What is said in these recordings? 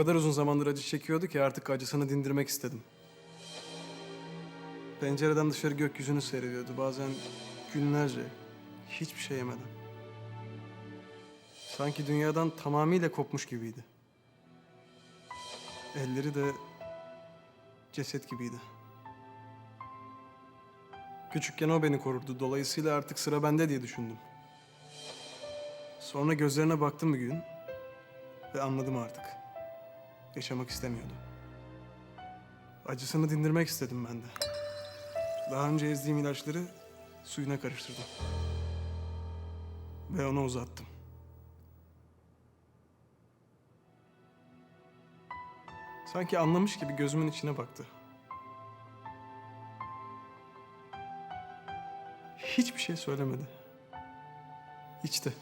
Kadar uzun zamandır acı çekiyordu ki artık acısını dindirmek istedim. Pencereden dışarı gökyüzünü seyrediyordu. Bazen günlerce hiçbir şey yemeden. Sanki dünyadan tamamıyla kopmuş gibiydi. Elleri de ceset gibiydi. Küçükken o beni korurdu. Dolayısıyla artık sıra bende diye düşündüm. Sonra gözlerine baktım bir gün ve anladım artık. Yaşamak istemiyordu. Acısını dindirmek istedim ben de. Daha önce ezdiğim ilaçları suyuna karıştırdım. Ve ona uzattım. Sanki anlamış gibi gözümün içine baktı. Hiçbir şey söylemedi. İçti.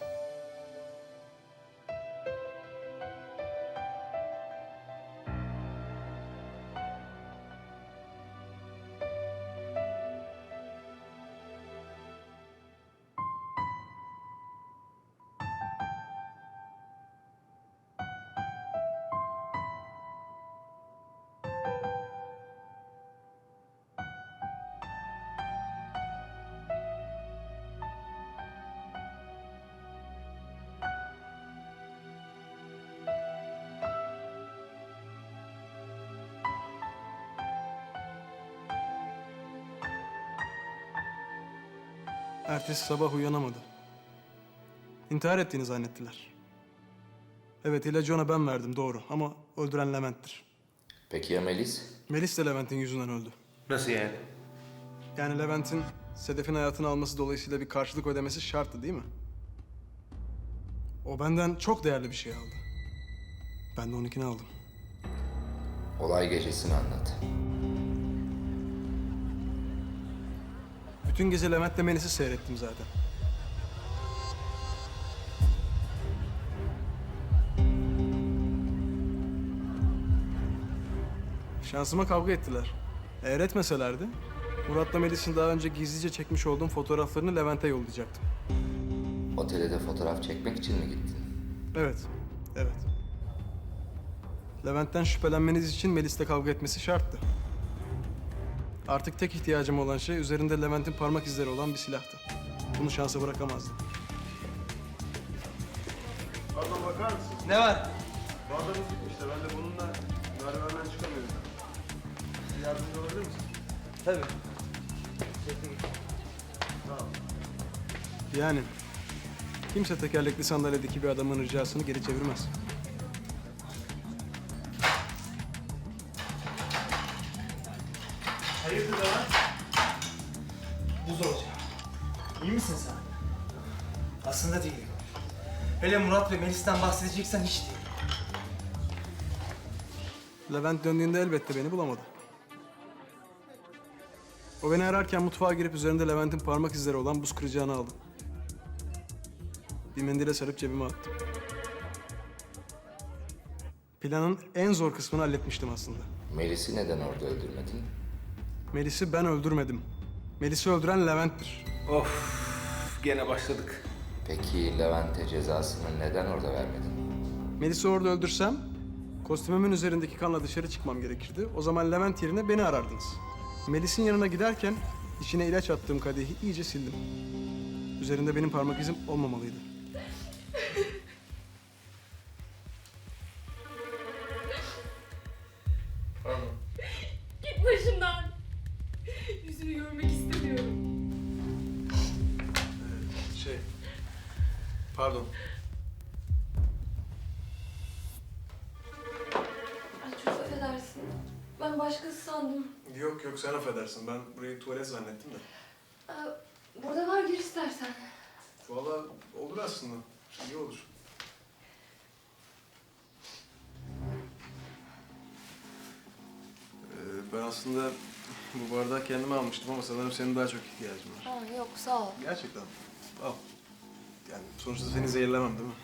Ertesi sabah uyanamadı. İntihar ettiğini zannettiler. Evet ilacı ona ben verdim doğru ama öldüren Levent'tir. Peki ya Melis? Melis de Levent'in yüzünden öldü. Nasıl yani? Yani Levent'in Sedef'in hayatını alması dolayısıyla bir karşılık ödemesi şarttı değil mi? O benden çok değerli bir şey aldı. Ben de onunkini aldım. Olay gecesini anlat. Bütün gece Levent'le Melis'i seyrettim zaten. Şansıma kavga ettiler. Eğer etmeselerdi, Murat'la Melis'in daha önce gizlice çekmiş olduğum fotoğraflarını Levent'e yollayacaktım. Otele de fotoğraf çekmek için mi gittin? Evet, evet. Levent'ten şüphelenmeniz için Melis'le kavga etmesi şarttı. Artık tek ihtiyacım olan şey üzerinde Levent'in parmak izleri olan bir silahtı. Bunu şansa bırakamazdım. Pardon bakar mısın? Ne var? Bağdamız gitmiş de ben de bununla merdivenden çıkamıyorum. Yardımcı olabilir misin? Tabii. Yani kimse tekerlekli sandalyedeki bir adamın ricasını geri çevirmez. Hayırdır lan? Buz olacak. İyi misin sen? Aslında değilim. Hele Murat ve Melis'ten bahsedeceksen hiç değil. Levent döndüğünde elbette beni bulamadı. O beni ararken mutfağa girip üzerinde Levent'in parmak izleri olan buz kıracağını aldı. Bir mendile sarıp cebime attım. Planın en zor kısmını halletmiştim aslında. Melis'i neden orada öldürmedin? Melis'i ben öldürmedim. Melis'i öldüren Levent'tir. Of, gene başladık. Peki Levent'e cezasını neden orada vermedin? Melis'i orada öldürsem kostümümün üzerindeki kanla dışarı çıkmam gerekirdi. O zaman Levent yerine beni arardınız. Melis'in yanına giderken içine ilaç attığım kadehi iyice sildim. Üzerinde benim parmak izim olmamalıydı. pardon. Ay çok affedersin. Ben başkası sandım. Yok yok sen affedersin. Ben burayı tuvalet zannettim de. Aa, burada var gir istersen. Vallahi olur aslında. İyi olur. Ee, ben aslında bu bardağı kendime almıştım ama sanırım senin daha çok ihtiyacın var. Ha, yok sağ ol. Gerçekten. Al. Yani sonuçta seni zehirlemem değil mi?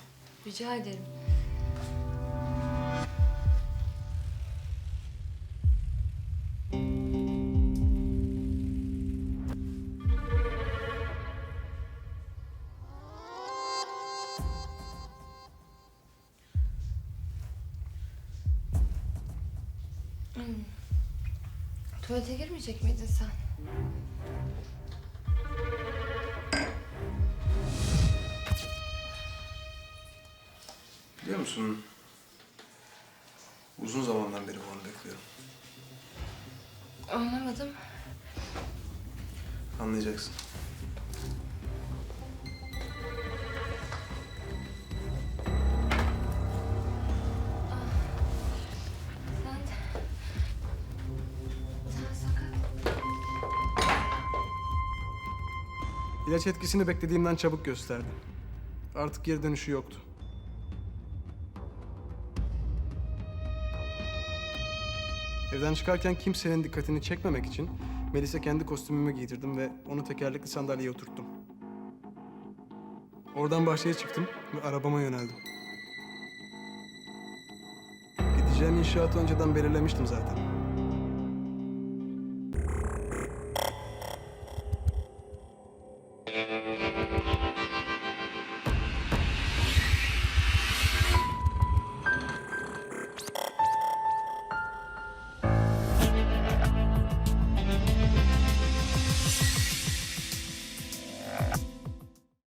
Rica ederim. Tuvalete girmeyecek miydin sen? Biliyor musun? Uzun zamandan beri bu anı bekliyorum. Anlamadım. Anlayacaksın. Sakat. İlaç etkisini beklediğimden çabuk gösterdi. Artık geri dönüşü yoktu. Evden çıkarken kimsenin dikkatini çekmemek için Melis'e kendi kostümümü giydirdim ve onu tekerlekli sandalyeye oturttum. Oradan bahçeye çıktım ve arabama yöneldim. Gideceğim inşaatı önceden belirlemiştim zaten.